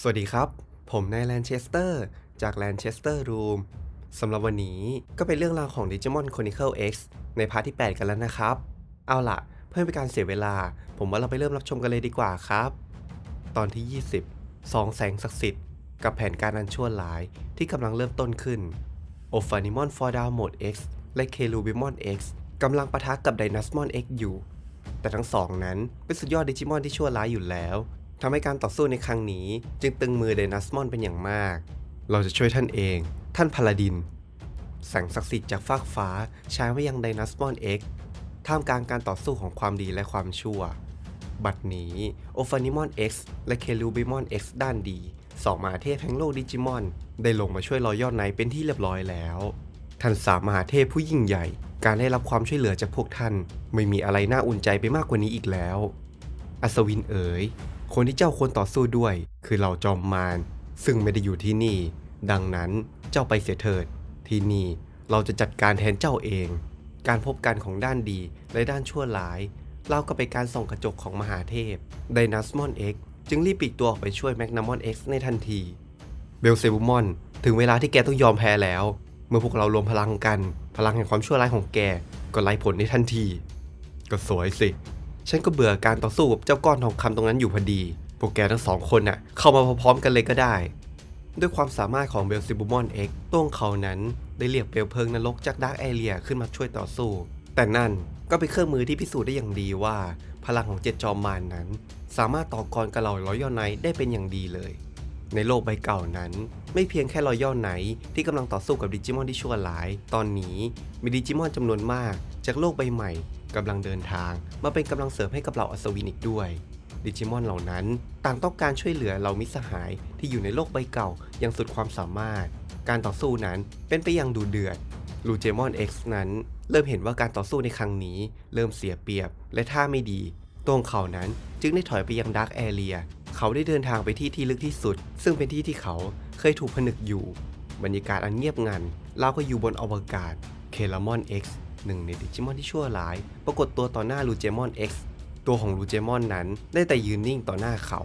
สวัสดีครับ ผมนายแลนเชสเตอร์ จากแลนเชสเตอร์รูมสำหรับวันนี้ก็เป็นเรื่องราวของ Digimon Chronicle X ในพาร์ทที่ 8 กันแล้วนะครับ เอาล่ะ เพื่อเป็นการเสียเวลา ผมว่าเราไปเริ่มรับชมกันเลยดีกว่าครับ ตอนที่ 20สองแสงศักดิ์สิทธิ์กับแผนการอันชั่วร้ายที่กำลังเริ่มต้นขึ้น o f a n i m o n For Down Mode X และ k e l u b i m o n X กำลังปะทะกับ Dynasmon X อยู่ แต่ทั้งสองนั้นเป็นสุดยอดดิจิมอนที่ชั่วร้ายอยู่แล้ว ทำให้การต่อสู้ในครั้งนี้ จึงตึงมือไดนัสมอนเป็นอย่างมาก เราจะช่วยท่านเอง ท่านพาลาดิน แสงศักดิ์สิทธิ์จากฟากฟ้าฉายมายังไดนัสมอน X ท่ามกลางการต่อสู้ของความดีและความชั่ว บัดนี้โอฟานิมอน X และเคลูบิมอน X ด้านดีสองมหาเทพแห่งโลกดิจิมอน ได้ลงมาช่วยรอยยอดไนเป็นที่เรียบร้อยแล้วท่านสามมหาเทพผู้ยิ่งใหญ่ การได้รับความช่วยเหลือจากพวกท่าน ไม่มีอะไรน่าอุ่นใจไปมากกว่านี้อีกแล้ว อัศวินเอ๋ย คนที่เจ้าควรต่อสู้ด้วย คือเหล่าจอมมารซึ่งไม่ได้อยู่ที่นี่ ดังนั้นเจ้าไปเสียเถิด ที่นี่เราจะจัดการแทนเจ้าเอง การพบกันของด้านดีและด้านชั่วร้ายเล่าก็ไปการส่องกระจกของมหาเทพไดนัสมอน X จึงรีบปีกตัวออกไปช่วยแมกนามอน X ในทันที เบลเซบูมอน ถึงเวลาที่แกต้องยอมแพ้แล้ว เมื่อพวกเรารวมพลังกัน พลังแห่งความชั่วร้ายของแกก็ไล่ผลในทันที ก็สวยสิ ฉันก็เบื่อการต่อสู้กับเจ้าก้อนทองคำตรงนั้นอยู่พอดี พวกแกทั้งสองคนน่ะเข้ามาพร้อมๆกันเลยก็ได้ ด้วยความสามารถของเบลซิบูมอนเอ็กต้วงเขานั้นได้เรียกเปลวเพลิงนรกจากดาร์กแอเรียขึ้นมาช่วยต่อสู้ แต่นั่นก็เป็นเครื่องมือที่พิสูจน์ได้อย่างดีว่า พลังของเจ็ดจอมมารนนั้น สามารถต่อกรกับเหล่าร้อยย่อไนได้เป็นอย่างดีเลย ในโลกใบเก่านั้น ไม่เพียงแค่รอยย่อไนท์ที่กำลังต่อสู้กับดิจิมอนที่ชั่วร้าย ตอนนี้มีดิจิมอนจำนวนมาก จากโลกใบใหม่ กำลังเดินทาง มาเป็นกำลังเสริมให้กับเหล่าอัศวินอีกด้วย ดิจิมอนเหล่านั้นต่างต้องการช่วยเหลือเหล่ามิสหายที่อยู่ในโลกใบเก่าอย่างสุดความสามารถ การต่อสู้นั้นเป็นไปอย่างดูเดือดลูเจมอน X นั้น เริ่มเห็นว่าการต่อสู้ในครั้งนี้ เริ่มเสียเปรียบและท่าไม่ดี ตัวของเขานั้นจึงได้ถอยไปยังดาร์กแอเรียเขาได้เดินทางไปที่ที่ลึกที่สุด ซึ่งเป็นที่ที่เขาเคยถูกผนึกอยู่ บรรยากาศอันเงียบงันเราก็อยู่บนอวกาศเคลามอน X หนึ่งในดิจิมอนที่ชั่วร้าย ปรากฏตัวต่อหน้าลูเจมอน X ตัวของลูเจมอนนั้นได้แต่ยืนนิ่งต่อหน้าเขา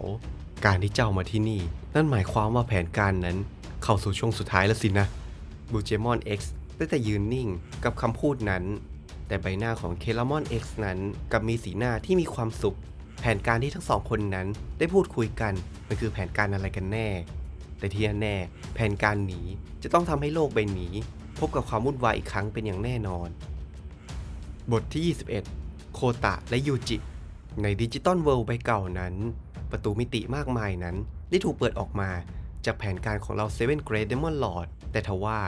การที่เจ้ามาที่นี่ นั่นหมายความว่าแผนการนั้น เข้าสู่ช่วงสุดท้ายแล้วสินะลูเจมอน X ได้แต่ยืนนิ่งกับคำพูดนั้น แต่ใบหน้าของเคลามอน X นั้นกับมีสีหน้าที่มีความสุข แผนการที่ทั้งสองคนนั้นได้พูดคุยกันมันคือแผนการอะไรกันแน่ แต่ที่แน่แผนการนี้จะต้องทำให้โลกใบนี้ พบกับความวุ่นวายอีกครั้งเป็นอย่างแน่นอน บทที่ 21 โคตะและยูจิ ในดิจิตอลเวิลด์ใบเก่านั้น ประตูมิติมากมายนั้น ได้ถูกเปิดออกมา จากแผนการของเราเซเว่นเกรดเดมอนลอร์ดแต่ทว่า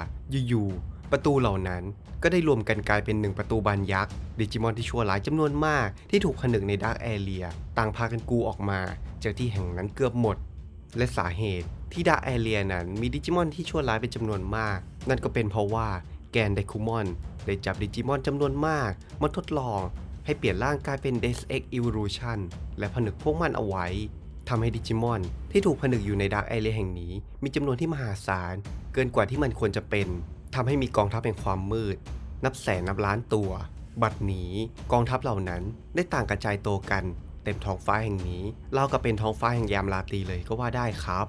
อยู่ๆประตูเหล่านั้นก็ได้รวมกันกลายเป็นหนึ่งประตูบานยักษ์ดิจิมอนที่ชั่วร้ายจำนวนมาก ที่ถูกผนึกในดาร์กแอเรียต่างพากันกูออกมา จากที่แห่งนั้นเกือบหมด และสาเหตุที่ดาร์กแอเรียนั้นมีดิจิมอนที่ชั่วร้ายเป็นจำนวนมาก นั่นก็เป็นเพราะว่า แกนไดคูมอนได้จับดิจิมอนจำนวนมากมาทดลองให้เปลี่ยนร่างกายเป็น Deus Ex Evolution และผนึกพวกมันเอาไว้ทำให้ดิจิมอนที่ถูกผนึกอยู่ในดาร์กไอเรียแห่งนี้ มีจำนวนที่มหาศาล เกินกว่าที่มันควรจะเป็นทำให้มีกองทัพแห่งความมืด นับแสนนับล้านตัว บัดนี้กองทัพเหล่านั้นได้ต่างกระจายตัวกัน เต็มท้องฟ้าแห่งนี้เรากับเป็นท้องฟ้าแห่งยามราตรีเลยก็ว่าได้ครับ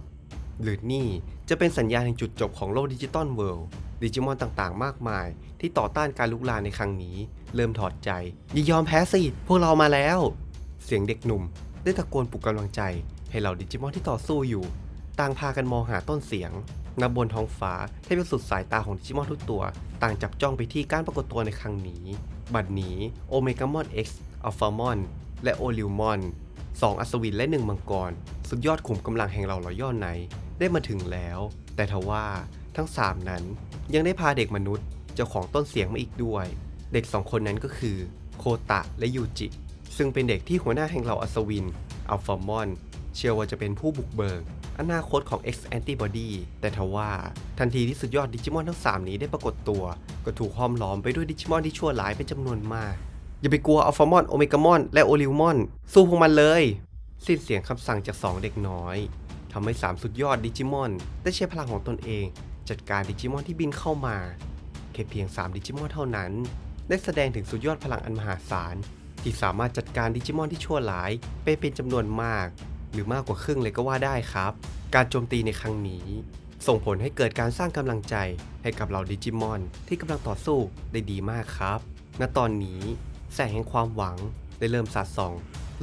หรือนี่จะเป็นสัญญาณแห่งจุดจบของโลกดิจิตอลเวิลด์ดิจิมอนต่างๆ มากมาย ที่ต่อต้านการลุกลามในครั้งนี้ เริ่มถอดใจอย่ายอมแพ้สิ พวกเรามาแล้ว เสียงเด็กหนุ่ม ได้ตะโกนปลุกกำลังใจ ให้เหล่าดิจิมอนที่ต่อสู้อยู่ ต่างพากันมองหาต้นเสียงนับบนท้องฟ้าให้เป็นสุดสายตาของดิจิมอนทุกตัว ต่างจับจ้องไปที่การปรากฏตัวในครั้งนี้ บัดนี้โอเมกามอน X อัลฟามอนและโอลิวมอนสองอัศวินและหนึ่งมังกร สุดยอดขุมกำลังแห่งเหล่าร้อยย่อไน ได้มาถึงแล้ว แต่ทว่าทั้ง 3 นั้นยังได้พาเด็กมนุษย์เจ้าของต้นเสียงมาอีกด้วย เด็กสองคนนั้นก็คือโคตะและยูจิ ซึ่งเป็นเด็กที่หัวหน้าแห่งเหล่าอัศวิน อัลฟามอน เชื่อว่าจะเป็นผู้บุกเบิกอนาคตของ X Antibody แต่ทว่าทันทีที่สุดยอดดิจิมอนทั้ง 3 นี้ได้ปรากฏตัว ก็ถูกห้อมล้อมไปด้วยดิจิมอนที่ชั่วร้ายเป็นจำนวนมาก อย่าไปกลัวอัลฟามอน โอเมกามอน และโอลิวมอน สู้พวกมันเลย สิ้นเสียงคำสั่งจากสองเด็กน้อย ทำให้สามสุดยอดดิจิมอนได้ใช้พลังของตนเอง จัดการดิจิมอนที่บินเข้ามาแค่เพียง 3 ดิจิมอนเท่านั้น ได้แสดงถึงสุดยอดพลังอันมหาศาล ที่สามารถจัดการดิจิมอนที่ชั่วร้ายไปเป็นจำนวนมาก หรือมากกว่าครึ่งเลยก็ว่าได้ครับ การโจมตีในครั้งนี้ ส่งผลให้เกิดการสร้างกำลังใจให้กับเหล่าดิจิมอนที่กำลังต่อสู้ได้ดีมากครับ ณตอนนี้แสงแห่งความหวังได้เริ่มสาดส่อง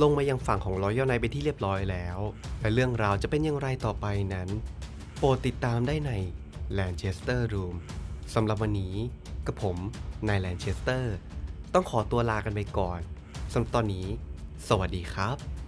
ลงมายังฝั่งของรอยย่อไนไปที่เรียบร้อยแล้ว และเรื่องราวจะเป็นอย่างไรต่อไปนั้น โปรดติดตามได้ในแลนเชสเตอร์รูมสำหรับวันนี้กับผมนายแลนเชสเตอร์ ต้องขอตัวลากันไปก่อนสำหรับตอนนี้ สวัสดีครับ